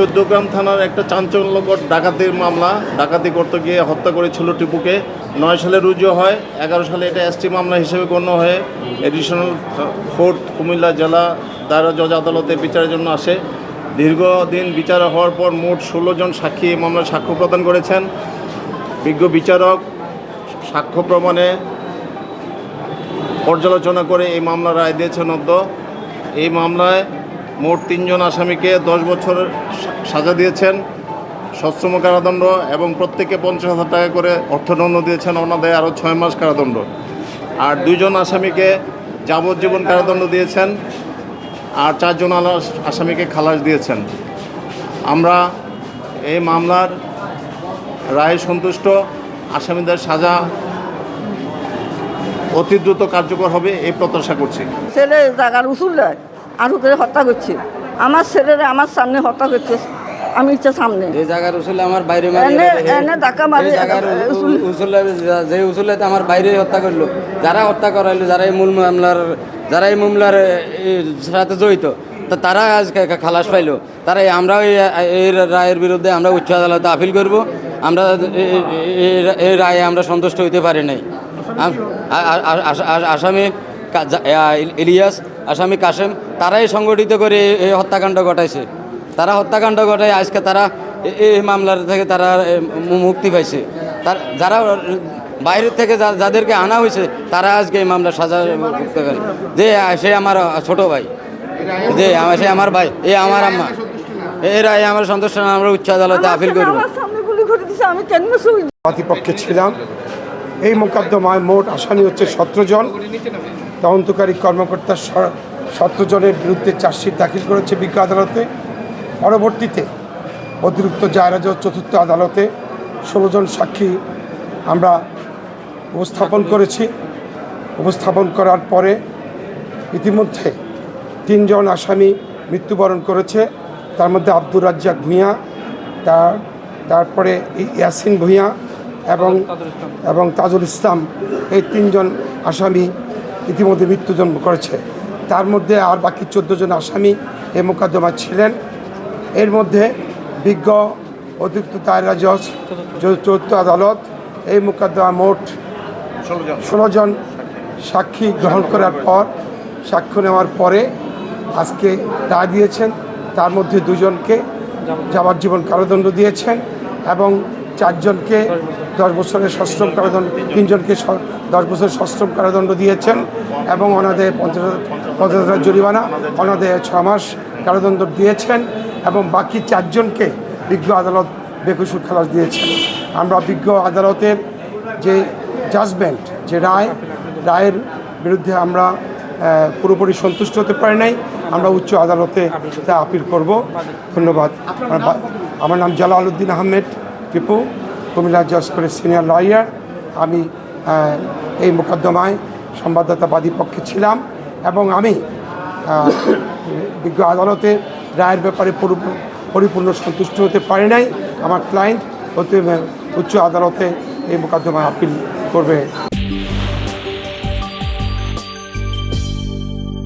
চৌদ্দগ্রাম থানার একটা চাঞ্চল্যকর ডাকাতির মামলা। ডাকাতি করতে গিয়ে হত্যা করেছিল টিপুকে। নয় সালে রুজু হয়, এগারো সালে এটা এসটি মামলা হিসেবে গণ্য হয়ে এডিশনাল কোর্ট কুমিল্লা জেলা দায়রা জজ আদালতে বিচারের জন্য আসে। দীর্ঘদিন বিচার হওয়ার পর মোট ষোলো জন সাক্ষী এই মামলায় সাক্ষ্য প্রদান করেছেন। বিজ্ঞ বিচারক সাক্ষ্য প্রমাণে পর্যালোচনা করে এই মামলা রায় দিয়েছেন অদ্য এই মামলায় মোট তিনজন আসামিকে দশ বছর সাজা দিয়েছেন, সশ্রম কারাদণ্ড এবং প্রত্যেকে পঞ্চাশ হাজার টাকা করে অর্থদণ্ড দিয়েছেন। ওনাদের আরও ছয় মাস কারাদণ্ড। আর দুইজন আসামিকে যাবজ্জীবন কারাদণ্ড দিয়েছেন আর চারজন আসামিকে খালাস দিয়েছেন। আমরা এই মামলার রায়ে সন্তুষ্ট। আসামিদের সাজা অতি দ্রুত কার্যকর হবে এই প্রত্যাশা করছি। ছেলে জায়গার উসুল দেয় আর করে হত্যা করছে। আমার ছেলেরা আমার সামনে হত্যা করছে আমি ইচ্ছা সামনে। যে জায়গার উসুলে আমার বাইরে মারি এনে এনে ধাক্কা মারি উসুলে যে উসুলেতে আমার বাইরে হত্যা করল যারা হত্যা করাইলো যারা এই মূল মামলার যারা এই মামলার সাথে জড়িত তা তারা আজকে খালাস পাইলো। তারা আমরা এই রায়ের বিরুদ্ধে আমরা উচ্চ আদালতে আপিল করব। আমরা এই রায়ে আমরা সন্তুষ্ট হইতে পারি নাই। আসামি ইলিয়াস আসামি কাশেম তারাই সংগঠিত করে এই- হত্যাকাণ্ড ঘটাইছে। তারা হত্যাকাণ্ড ঘটায় আজকে তারা এ- এই মামলার থেকে তারা মুক্তি পাইছে। তার যারা বাইরের থেকে যা- যাদেরকে আনা হয়েছে তারা আজকে এই মামলা সাজা করতে পারে যে সে আমার ছোট ভাই। যে সে আমার ভাই এ আমার আম্মা। এরা আমার সন্তুষ্ট না, আমরা উচ্চ আদালতে আপিল করব। আমার সামনে গুলি করে দিছে আমি কেন শুই? প্রতিপক্ষে ছিলাম। এই মোকদ্দমায় মোট আসামি হচ্ছে সতেরো জন। তদন্তকারী কর্মকর্তা সতেরো জনের বিরুদ্ধে চার্জশিট দাখিল করেছে বিজ্ঞ আদালতে। পরবর্তীতে অতিরিক্ত জায়রাজ চতুর্থ আদালতে ষোলো জন সাক্ষী আমরা উপস্থাপন করেছি। উপস্থাপন করার পরে ইতিমধ্যে তিনজন আসামি মৃত্যুবরণ করেছে। তার মধ্যে আব্দুর রাজ্জাক মিয়া তার তারপরে ইয়াসিন ভূঁইয়া এবং এবং তাজুল ইসলাম। এই তিনজন আসামি ইতিমধ্যে মৃত্যুজন্ম করেছে। তার মধ্যে আর বাকি চোদ্দ জন আসামি এই মোকদ্দমা ছিলেন। এর মধ্যে বিজ্ঞ অতিরিক্ত দায়রা জজ চতুর্থ আদালত এই মোকদ্দমা মোট ষোলো জন সাক্ষী গ্রহণ করার পর সাক্ষ্য নেওয়ার পরে আজকে রায় দিয়েছেন। তার মধ্যে দুজনকে যাবার জীবন কারাদণ্ড দিয়েছেন এবং চারজনকে দশ বছরের সশ্রম কারাদণ্ড তিনজনকে দশ বছরের সশ্রম কারাদণ্ড দিয়েছেন এবং ওনাদের পঞ্চাশ পঞ্চাশ হাজার জরিমানা ওনাদের ছ মাস কারাদণ্ড দিয়েছেন এবং বাকি চারজনকে বিজ্ঞ আদালত বেকসুর খালাস দিয়েছেন। আমরা বিজ্ঞ আদালতের যে জাজমেন্ট যে রায় রায়ের বিরুদ্ধে আমরা পুরোপুরি সন্তুষ্ট হতে পারি নাই। আমরা উচ্চ আদালতে তা আপিল করব। ধন্যবাদ। আমার আমার নাম জালাল উদ্দিন আহমেদ। টিপু কুমিল্লা জজ সিনিয়র লয়ার আমি এই মোকদ্দমায় সংবাদদাতা বাদী পক্ষে ছিলাম এবং আমি বিজ্ঞ আদালতের রায়ের ব্যাপারে পরিপূর্ণ সন্তুষ্ট হতে পারি নাই। আমার ক্লায়েন্ট অতি, উচ্চ আদালতে এই মোকদ্দমায় আপিল করবে।